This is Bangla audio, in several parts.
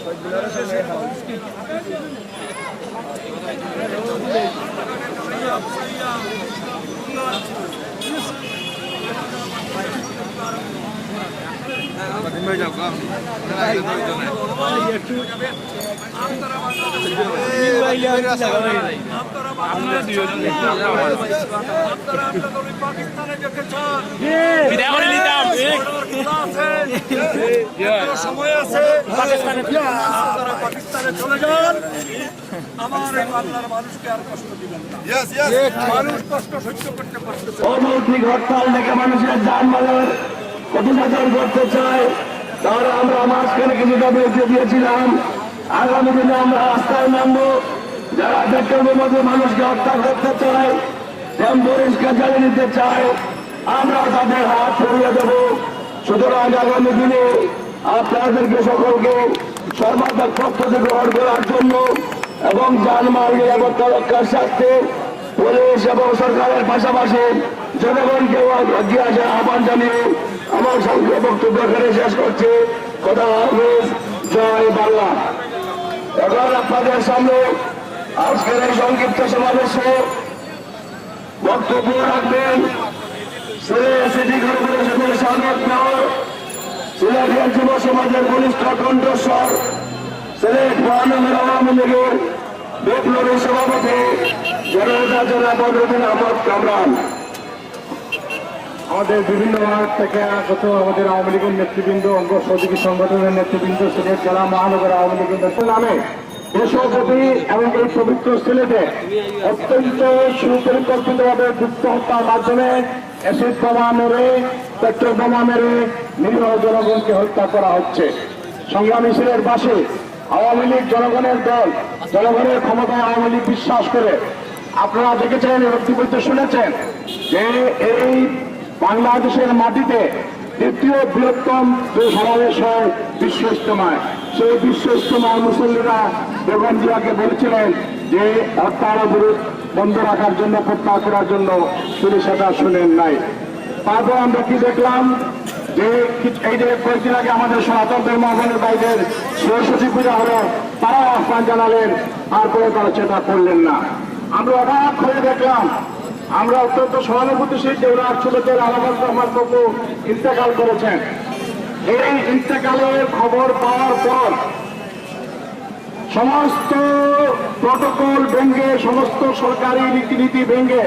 পাকিস্তানে দেখেছেন বিদায় করে নিতাম এখনও সময় আছে পাকিস্তানে চলে যান আমার এই বাংলার মানুষকে আর কষ্ট দিবেন মানুষ কষ্ট সহ্য করতে পারতেছে। অনৈতিক হরতাল মানুষের যানবাহনের ক্ষতিসাধন করতে চায়, তাহলে আমরা মাঝখানে কিছু দাবি উঠিয়ে দিয়েছিলাম। আগামী দিনে আমরা রাস্তায় নামবো। যারা পেট্রোলের মধ্যে মানুষকে হত্যা করতে চায় রিক্সা চালিয়ে নিতে চায় আমরা তাদের হাত ফিরিয়ে দেবো। সুতরাং আগামী দিনে আপনাদেরকে সকলকে সর্বাত্মক প্রস্তুতি গ্রহণ করার জন্য এবং যানমাল নিরাপত্তা রক্ষার স্বার্থে পুলিশ এবং সরকারের পাশাপাশি জনগণকে এগিয়ে আসার আহ্বান জানিয়ে আমার সংক্ষেপ বক্তব্য এখানে শেষ করছি। কথা জয় বাংলা। এখন আপনাদের সামনে আজকের এই সংক্ষিপ্ত সমাবেশে বক্তব্য রাখবেন যুব সমাজের ঘনিষ্ঠ কণ্ঠস্বর সিলেট মহানগর আওয়ামী লীগের বিপ্লবী সভাপতি জনতা জেলা আহমদ কামরান। আমাদের বিভিন্ন ওয়ার্ড থেকে আগত আমাদের আওয়ামী লীগের নেতৃবৃন্দ, অঙ্গ সহযোগী সংগঠনের নেতৃবৃন্দ, সিলেট জেলা মহানগর আওয়ামী লীগের নেতৃত্ব নামে দেশপতি এবং এই পবিত্র সিলেটে অত্যন্ত সুপরিকল্পিতভাবে গুপ্ত হত্যার মাধ্যমে অ্যাসিড বোমা মেরে, পেট্রোল বোমা মেরে নিরীহ জনগণকে হত্যা করা হচ্ছে। সংগ্রামী সিলেট বাসী আওয়ামী লীগ জনগণের দল, জনগণের ক্ষমতায় আওয়ামী লীগ বিশ্বাস করে। আপনারা দেখেছেন বক্তব্য শুনেছেন যে এই বাংলাদেশের মাটিতে দ্বিতীয় বৃহত্তম যে সমাবেশ হয় বিশ্ব ইস্তমায় সেই বিশ্ব ইস্তমায় মুসল্লিরা বেগম জিয়াকে বলেছিলেন যে হত্যার বিরোধ বন্ধ রাখার জন্য প্রত্যাহার করার জন্য তিনি সেটা শুনেন নাই। তারপর আমরা কি দেখলাম যে এই যে কয়েকদিন আগে আমাদের সনাতন ধর্মাবনের বাইরের সরস্বতী পূজা হলো, তারাও আহ্বান জানালেন তারপরে তারা সেটা করলেন না। আমরা অবাক হয়ে দেখলাম আমরা অত্যন্ত সহানুভূতিশীল দেওয়ার ছোটদের আলামত রহমান বাবু ইন্তেকাল করেছেন। এই ইন্তেকালের খবর পাওয়ার পর সমস্ত প্রটোকল ভেঙ্গে সমস্ত সরকারি রীতিনীতি ভেঙ্গে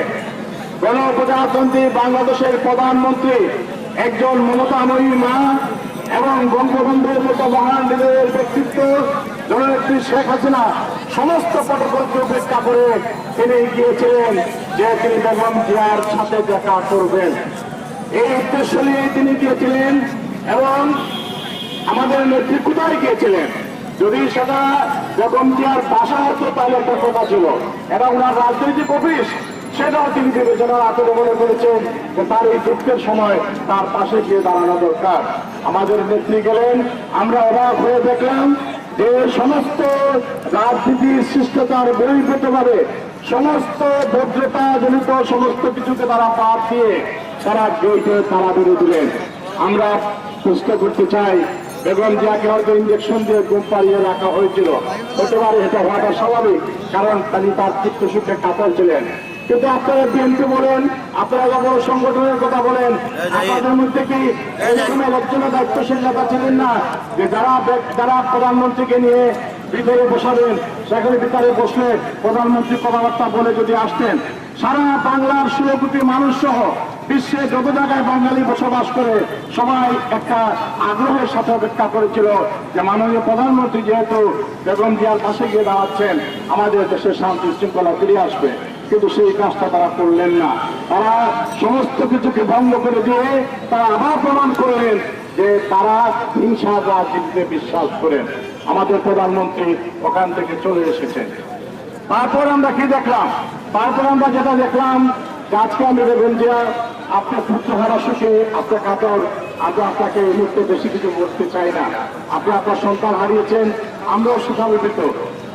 গণপ্রজাতন্ত্রী বাংলাদেশের প্রধানমন্ত্রী একজন মমতাময়ী মা এবং বঙ্গবন্ধুর মতো মহান লিডারের ব্যক্তিত্ব জননেত্রী শেখ হাসিনা সমস্ত প্রটোকলকে উপেক্ষা করে তিনি গিয়েছিলেন যে তিনি বেগম জিয়ার সাথে দেখা করবেন। এই উদ্দেশ্য নিয়ে তিনি গিয়েছিলেন এবং আমাদের নেত্রী কোথায় গিয়েছিলেন? যদি সেটা বেগম জিয়ার বাসা হতো তাহলে একটা কথা ছিল। এটা ওনার রাজনৈতিক অফিস, সেটাও তিনি বিবেচনার আতরে মনে করেছেন যে তার এই দুঃখের সময় তার পাশে গিয়ে দাঁড়ানো দরকার। আমাদের নেত্রী গেলেন, আমরা অবাক হয়ে দেখলাম যে সমস্ত রাজনীতির শিষ্টতার বহির্ভূতভাবে সমস্ত ভদ্রতা জনিত সমস্ত কিছুকে তারা বাদ দিয়ে তারা গেটে তারা বেরিয়ে দিলেন। আমরা প্রশ্ন করতে চাই, বেগম জিয়াকে হয়তো ইঞ্জেকশন দিয়ে ঘুম পাড়িয়ে রাখা হয়েছিল। হতে পারে এটা হওয়াটা স্বাভাবিক, কারণ তিনি তার চিত্ত সুখে কাতর ছিলেন। কিন্তু আপনারা বিএনপি বলেন আপনারা যখন সংগঠনের কথা বলেন আপনাদের মধ্যে কি একজনের দায়িত্বশীল নেতা ছিলেন না? যে যারা যারা প্রধানমন্ত্রীকে নিয়ে ভিতরে বসাবেন সেখানে ভিতরে বসলে প্রধানমন্ত্রী কথাবার্তা বলে যদি আসতেন সারা বাংলার ষোলো কোটি মানুষ সহ বিশ্বে যত জায়গায় বাঙালি বসবাস করে সবাই একটা আগ্রহের সাথে অপেক্ষা করেছিল যে মাননীয় প্রধানমন্ত্রী যেহেতু বেগম জিয়ার পাশে গিয়ে দাঁড়াচ্ছেন আমাদের দেশের শান্তি শৃঙ্খলা ফিরে আসবে। কিন্তু সেই কাজটা তারা করলেন না। তারা সমস্ত কিছুকে ভঙ্গ করে দিয়ে তারা আবার প্রমাণ করলেন যে তারা হিংসা রাজনীতিতে বিশ্বাস করেন। আমাদের প্রধানমন্ত্রী ওখান থেকে চলে এসেছেন। তারপর আমরা কি দেখলাম? তারপর আমরা যেটা দেখলাম যে আজকে আমি বেগম জিয়া আপনার পুত্র হারা সুখে আপনার কাতর আজ আপনাকে এই মুহূর্তে বেশি কিছু বলতে চাই না। আপনি আপনার সন্তান হারিয়েছেন, আমরাও সুখান্বিত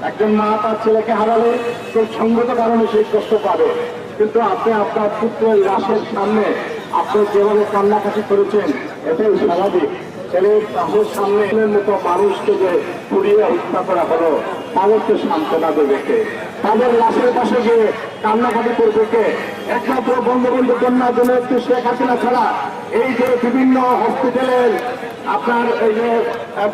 একজন মা তার ছেলেকে হারালে কেউ সঙ্গত কারণে সেই কষ্ট পাবে। কিন্তু আপনি আপনার পুত্রের লাশের সামনে আপনি যেভাবে কান্নাকাটি করেছেন, এটাই স্বাভাবিক। ছেলের চাষের সামনে মতো মানুষকে যে পুড়িয়ে হত্যা করা হলো, তাদেরকে সান্ত্বনা দেবে কে? তাদের লাশের পাশে গিয়ে কান্নাকাটি করবে কে? একমাত্র বঙ্গবন্ধু কন্যা জননেত্রী শেখ হাসিনা ছাড়া এই যে বিভিন্ন হসপিটালের আপনার এই যে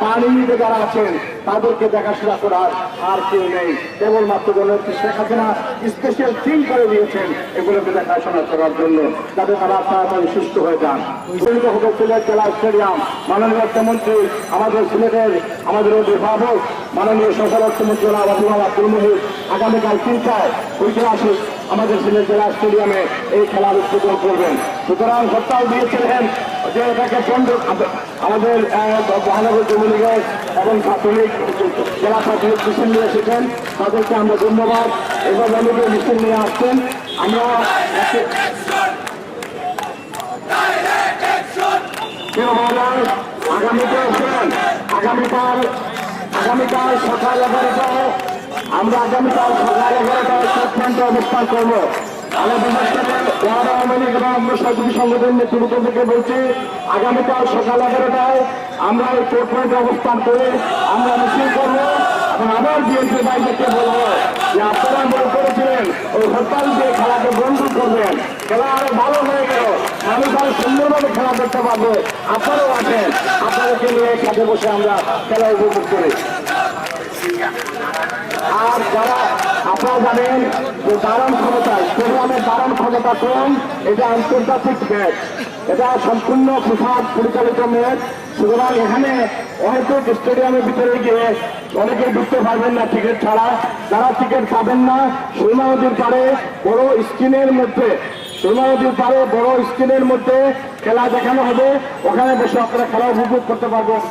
বাণীতে যারা আছেন, তাদেরকে দেখাশোনা করার আর কেউ নেই। কেবলমাত্র জননেত্রী শেখ হাসিনা স্পেশাল টিম করে দিয়েছেন এগুলোকে দেখাশোনা করার জন্য, যাতে তারা তাড়াতাড়ি সুস্থ হয়ে যান। পরিণত হবে সিলেট জেলা স্টেডিয়াম। মাননীয় অর্থমন্ত্রী, আমাদের সিলেটের, আমাদের অভিভাবক, মাননীয় সফল অর্থমন্ত্রী আবাদুল আব্দুল মহিদ আগামীকাল তিনটায় ঐতিহাসিক আমাদের সিলেট জেলা স্টেডিয়ামে এই খেলার উদ্বোধন করবেন। সুতরাং হরতাল দিয়েছিলেন যে এটাকে বন্ধ আমাদের মহানগর যুব লীগের এবং ছাত্রলীগ জেলা ছাত্রলীগ মিছিল নিয়ে এসেছেন। তাদেরকে আমরা ধন্যবাদ। এবার অনেকে মিছিল নিয়ে আসছেন, আমরা আগামীকাল সকাল এগারোটায়, আমরা আগামীকাল সকাল এগারোটায় সিদ্ধান্ত অনুষ্ঠান করব। আমি বিশেষ করে ওয়ার্ড আওয়ামী লীগ এবং অন্য সহযোগী বলছি আগামীকাল সকাল এগারোটায় আমরা এই কোর্ট করে আমরা মিছিল করব এবং আবার বিএনপি বাইরে বলব আপনারা মনে করেছিলেন ওই হরতাল দিয়ে খেলাকে বন্ধ করবেন খেলা আরও ভালো হয়ে গেল মানুষ আরও সুন্দরভাবে খেলা করতে পারবে আপনারাও আছেন আপনাদেরকে নিয়ে কাজে বসে আমরা খেলা উপভোগ করি আর যারা আপনারা জানেন যে দারণ ক্ষমতা, স্টেডিয়ামের দারণ ক্ষমতা কম এটা আন্তর্জাতিক ম্যাচ এটা সম্পূর্ণ প্রসাদ পরিচালিত ম্যাচ সুতরাং এখানে হয়তো স্টেডিয়ামের ভিতরে গিয়ে অনেকে ঢুকতে পারবেন না টিকিট ছাড়া। যারা টিকিট পাবেন না সুরমা নদীর পারে বড় স্ক্রিনের মধ্যে সুরমা নদীর পারে বড় স্ক্রিনের মধ্যে খেলা দেখানো হবে। ওখানে বসে আপনারা খেলা উপভোগ করতে পারবেন।